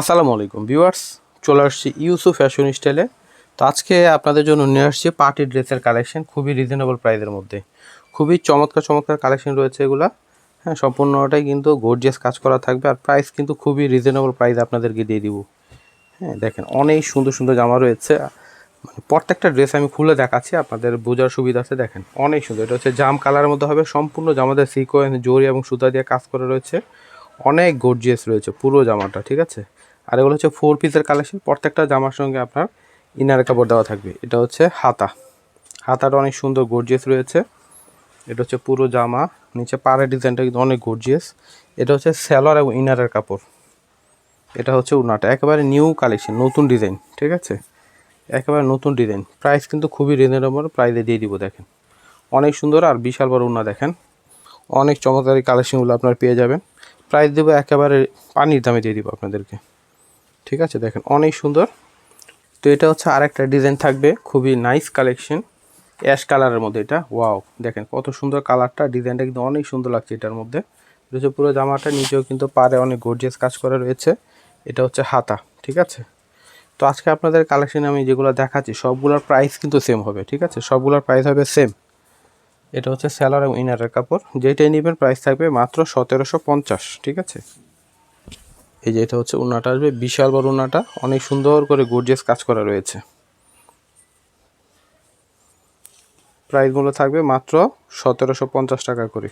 আসসালামু আলাইকুম, ভিউয়ার্স। চলে আসছি ইউসু ফ্যাশন স্টাইলে। তো আজকে আপনাদের জন্য নিয়ে আসছি পার্টি ড্রেসের কালেকশন খুবই রিজনেবল প্রাইসের মধ্যে। খুবই চমৎকার চমৎকার কালেকশন রয়েছে এগুলা। হ্যাঁ সম্পূর্ণটাই কিন্তু গর্জিয়াস কাজ করা থাকবে আর প্রাইস কিন্তু খুবই রিজনেবল প্রাইস আপনাদেরকে দিয়ে দিব। হ্যাঁ দেখেন অনেক সুন্দর সুন্দর জামা রয়েছে। মানে প্রত্যেকটা ড্রেস আমি খুলে দেখাচ্ছি, আপনাদের বোঝার সুবিধা আছে, দেখেন অনেক সুন্দর। এটা হচ্ছে জাম কালারের মধ্যে হবে, সম্পূর্ণ জামাদের সিকোয়েন্স জরি এবং সুতা দিয়ে কাজ করা রয়েছে। অনেক গর্জিয়াস রয়েছে পুরো জামাটা, ঠিক আছে? আর এগুলো হচ্ছে ফোর পিসের কালেকশন প্রত্যেকটা জামার সঙ্গে আপনার ইনার কাপড় দেওয়া থাকবে। এটা হচ্ছে হাতা। হাতাটা অনেক সুন্দর গর্জিয়াস রয়েছে। এটা হচ্ছে পুরো জামা। নিচে পাড়ের ডিজাইনটা কিন্তু অনেক গর্জিয়াস এটা হচ্ছে স্যালোয়ার এবং ইনারের কাপড়। এটা হচ্ছে উনাটা। একেবারে নিউ কালেকশন নতুন ডিজাইন ঠিক আছে? একেবারে নতুন ডিজাইন প্রাইস কিন্তু খুবই রিজনেবল প্রাইসে দিয়ে দিব, দেখেন। অনেক সুন্দর আর বিশাল বড় উনা, দেখেন। অনেক চমৎকারী কালেকশনগুলো আপনার পেয়ে যাবেন। প্রাইস দেবো একেবারে পানির দামে দিয়ে দিব আপনাদেরকে। ঠিক আছে? দেখেন, অনেক সুন্দর। তো এটা হচ্ছে আরেকটা ডিজাইন থাকবে, খুবই নাইস কালেকশন। অ্যাশ কালারের মধ্যে এটা। ওয়াও, দেখেন কত সুন্দর কালারটা, ডিজাইনটা কিন্তু অনেক সুন্দর লাগছে এটার মধ্যে। হচ্ছে পুরো জামাটা, নিচেও কিন্তু পারে অনেক গর্জিয়াস কাজ করা রয়েছে। এটা হচ্ছে হাতা, ঠিক আছে? তো আজকে আপনাদের কালেকশনে আমি যেগুলো দেখাচ্ছি, সবগুলোর প্রাইস কিন্তু সেম হবে, ঠিক আছে? সবগুলোর প্রাইস হবে সেম এটা হচ্ছে স্যালার এবং ইনারের কাপড়। যেটাই নেবেন প্রাইস থাকবে মাত্র সতেরোশো পঞ্চাশ, ঠিক আছে? এই যে এটা হচ্ছে উন্নাটা আসবে, বিশাল বড় উন্নাটা। অনেক সুন্দর করে গর্জিয়াস কাজ করা রয়েছে। প্রাইসগুলো থাকবে মাত্র সতেরোশো পঞ্চাশ টাকা করে।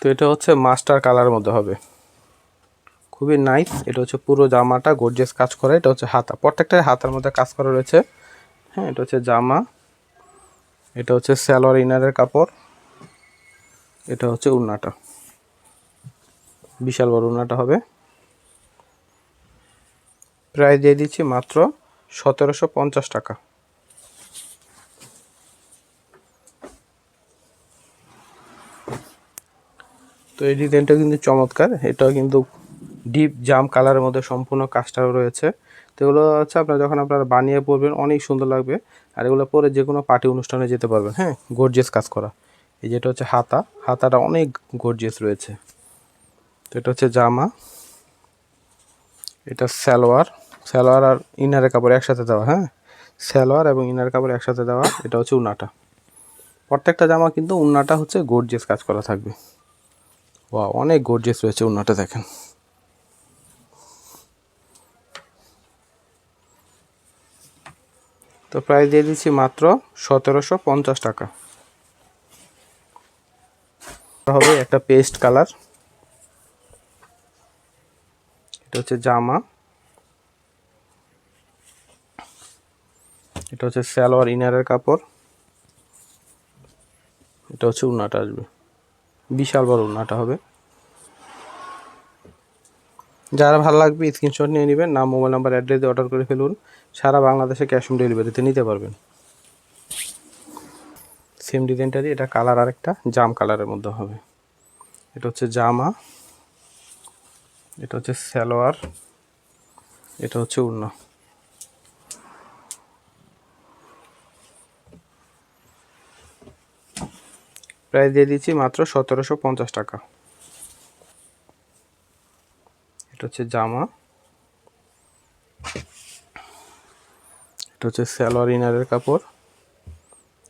তো এটা হচ্ছে মাস্টার কালারের মধ্যে হবে। খুবই নাইস এটা হচ্ছে পুরো জামাটা গর্জিয়াস কাজ করা, এটা হচ্ছে হাতা। প্রত্যেকটা হাতার মধ্যে কাজ করা রয়েছে। হ্যাঁ এটা হচ্ছে জামা। এটা হচ্ছে স্যালোয়ার ইনারের কাপড়। এটা হচ্ছে উন্নাটা বিশাল বড় উন্নাটা হবে। প্রাইস দিয়ে দিচ্ছি মাত্র সতেরোশো পঞ্চাশ টাকা। তো এই ডিজাইনটা কিন্তু চমৎকার। এটাও কিন্তু ডিপ জাম কালারের মধ্যে সম্পূর্ণ কাজটাও রয়েছে। তো এগুলো হচ্ছে আপনার যখন আপনারা বানিয়ে পরবেন, অনেক সুন্দর লাগবে। আর এগুলো পরে যে কোনো পার্টি অনুষ্ঠানে যেতে পারবেন। হ্যাঁ গর্জিয়াস কাজ করা। এই যেটা হচ্ছে হাতা। হাতাটা অনেক গর্জিয়াস রয়েছে। তো এটা হচ্ছে জামা। এটা সালোয়ার। সালোয়ার আর ইনারের কাপড় একসাথে দেওয়া হ্যাঁ? সালোয়ার এবং ইনার কাপড় একসাথে দেওয়া, এটা হচ্ছে উন্নাটা। প্রত্যেকটা জামা কিন্তু উন্নাটা হচ্ছে গর্জিয়াস কাজ করা থাকবে। ওয়া অনেক গর্জিয়াস রয়েছে উন্নাটা, দেখেন। তো প্রাইস দিয়ে দিচ্ছি মাত্র সতেরোশো পঞ্চাশ টাকা। হবে, একটা পেস্ট কালার। এটা হচ্ছে জামা। এটা হচ্ছে সালোয়ার ইনারের কাপড়। এটা হচ্ছে উন্নাটা আসবে। বিশাল বড় উন্নাটা হবে। যারা ভালো লাগবে স্ক্রিনশট নিয়ে নেবেন, নাম মোবাইল নাম্বার অ্যাড্রেস দিয়ে অর্ডার করে ফেলুন। সারা বাংলাদেশে ক্যাশ অন ডেলিভারিতে নিতে পারবেন। সেম ডিজাইনটারই এটা কালার আরেকটা, জাম কালারের মধ্যে হবে। এটা হচ্ছে জামা, এটা হচ্ছে সালোয়ার, এটা হচ্ছে উন্না। প্রাইস দিয়ে দিচ্ছি মাত্র সতেরোশো পঞ্চাশ টাকা। এটা হচ্ছে জামা। এটা হচ্ছে সালোয়ার ইনারের কাপড়।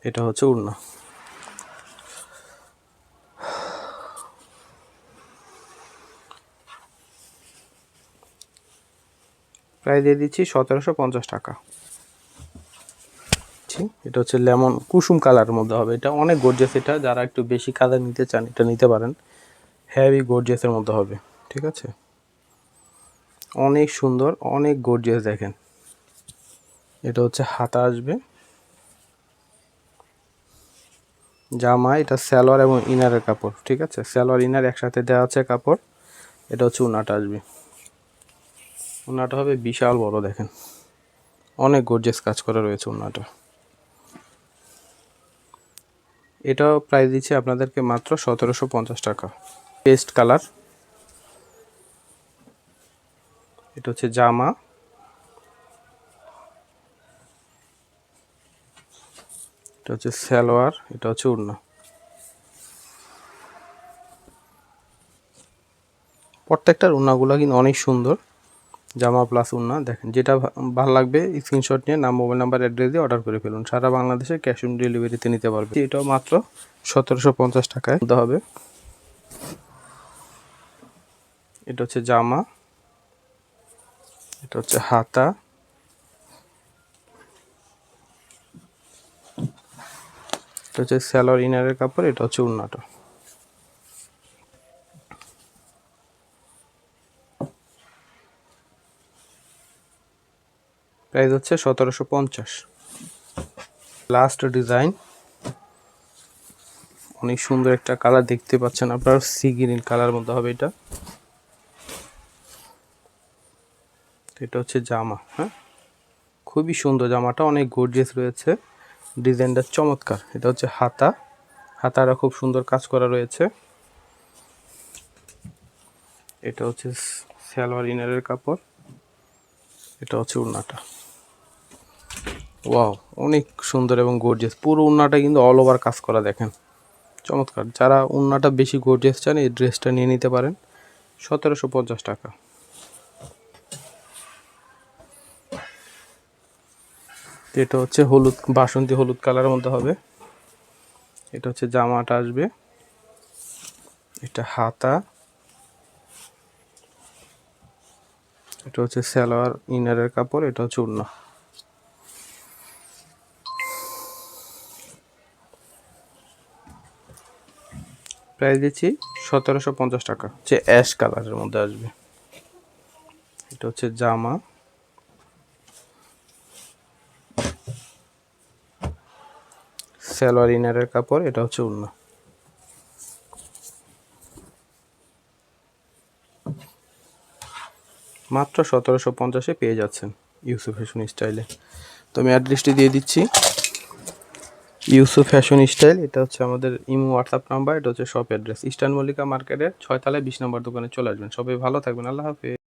এটা হচ্ছে উড়না। প্রায় দিয়ে দিচ্ছি সতেরোশো পঞ্চাশ টাকা। এটা হচ্ছে লেমন কুসুম কালারের মধ্যে হবে। এটা অনেক গর্জিয়াস এটা, যারা একটু বেশি কালার নিতে চান, এটা নিতে পারেন। হেভি গর্জিয়াসের মধ্যে হবে, ঠিক আছে? অনেক সুন্দর, অনেক গর্জিয়াস দেখেন। এটা হচ্ছে হাতা আসবে। জামা, এটা স্যালোয়ার এবং ইনারের কাপড়, ঠিক আছে? স্যালোয়ার ইনার একসাথে দেওয়া আছে কাপড়। এটা হচ্ছে উনাটা আসবে। উনাটা হবে বিশাল বড়, দেখেন। অনেক গর্জেস কাজ করা রয়েছে উনাটা। এটাও প্রাইস দিচ্ছি আপনাদেরকে মাত্র সতেরোশো পঞ্চাশ টাকা। পেস্ট কালার এটা হচ্ছে জামা। এটা হচ্ছে সালোয়ার, এটা হচ্ছে উড়না প্রত্যেকটার উন্নাগুলো কিন্তু অনেক সুন্দর, জামা প্লাস উন্না দেখেন, যেটা ভালো লাগবে স্ক্রিনশট নিয়ে নাম মোবাইল নাম্বার অ্যাড্রেস দিয়ে অর্ডার করে ফেলুন। সারা বাংলাদেশে ক্যাশ অন ডেলিভারিতে নিতে পারবে এটাও মাত্র সতেরোশো পঞ্চাশ টাকায়। দিতে হবে, এটা হচ্ছে জামা, এটা হচ্ছে হাতা। এটা হচ্ছে স্যালোর ইনারের কাপড়, এটা হচ্ছে উন্নাটা। প্রাইস হচ্ছে সতেরোশো পঞ্চাশ। লাস্ট ডিজাইন অনেক সুন্দর একটা কালার দেখতে পাচ্ছেন আপনার সি গ্রিন কালার মধ্যে হবে এটা। এটা হচ্ছে জামা হ্যাঁ? খুবই সুন্দর জামাটা, অনেক গর্জিয়াস রয়েছে। ডিজাইনটা চমৎকার। এটা হচ্ছে হাতা। হাতারা খুব সুন্দর কাজ করা রয়েছে। এটা হচ্ছে সালোয়ার ইনারের কাপড়। এটা হচ্ছে উন্নাটা। ওয়াও, অনেক সুন্দর এবং গর্জিয়াস পুরো উন্নাটা কিন্তু অল ওভার কাজ করা, দেখেন। চমৎকার। যারা উন্নাটা বেশি গর্জিয়াস চান, এই ড্রেসটা নিয়ে নিতে পারেন। সতেরোশো পঞ্চাশ টাকা। এটা হচ্ছে হলুদ, বাসন্তী হলুদ কালারের মধ্যে হবে। এটা হচ্ছে জামাটা আসবে। এটা হাতা। এটা হচ্ছে সালোয়ার ইনারের কাপড়, এটা হচ্ছে উন্না প্রাইস দিচ্ছি সতেরোশো পঞ্চাশ টাকা। হচ্ছে অ্যাশ কালারের মধ্যে আসবে। এটা হচ্ছে জামা। সালোয়ার ইনারের কাপড়, এটা হচ্ছে উন্না। মাত্র সতেরোশো পঞ্চাশে পেয়ে যাচ্ছেন ইউসুফ ফ্যাশন স্টাইলে। তো আমি অ্যাড্রেসটি দিয়ে দিচ্ছি। ইউসুফ ফ্যাশন স্টাইল, এটা হচ্ছে আমাদের ইমো, হোয়াটসঅ্যাপ নাম্বার, এটা হচ্ছে শপ অ্যাড্রেস। ইস্টার্ন মল্লিকা মার্কেটের ছয়তলায় বিশ নম্বর দোকানে চলে আসবেন। সবাই ভালো থাকবেন। আল্লাহ হাফেজ।